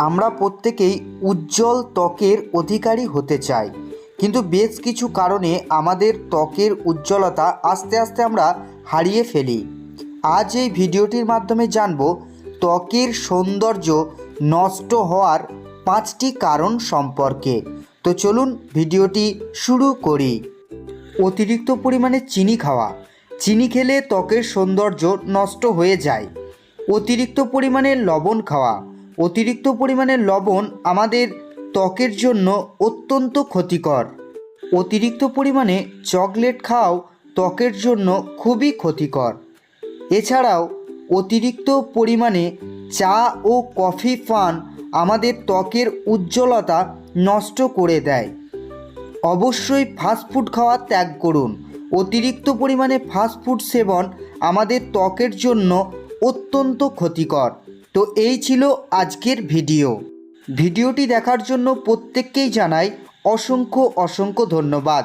আমরা প্রত্যেকেই উজ্জ্বল ত্বকের অধিকারী হতে চাই। কিন্তু বেশ কিছু কারণে আমাদের ত্বকের উজ্জ্বলতা আস্তে আস্তে আমরা হারিয়ে ফেলি। আজ এই ভিডিওটির মাধ্যমে জানব, ত্বকের সৌন্দর্য নষ্ট হওয়ার পাঁচটি কারণ সম্পর্কে। তো চলুন ভিডিওটি শুরু করি। অতিরিক্ত পরিমাণে চিনি খাওয়া। চিনি খেলে ত্বকের সৌন্দর্য নষ্ট হয়ে যায়। অতিরিক্ত পরিমাণে লবণ খাওয়া। অতিরিক্ত পরিমাণে লবণ আমাদের ত্বকের জন্য অত্যন্ত ক্ষতিকর। অতিরিক্ত পরিমাণে চকলেট খাওয়াও ত্বকের জন্য খুবই ক্ষতিকর। এছাড়াও অতিরিক্ত পরিমাণে চা ও কফি পান আমাদের ত্বকের উজ্জ্বলতা নষ্ট করে দেয়। অবশ্যই ফাস্টফুড খাওয়া ত্যাগ করুন। অতিরিক্ত পরিমাণে ফাস্টফুড সেবন আমাদের ত্বকের জন্য অত্যন্ত ক্ষতিকর। তো এই ছিল আজকের ভিডিও। ভিডিওটি দেখার জন্য প্রত্যেককেই জানাই অসংখ্য অসংখ্য ধন্যবাদ।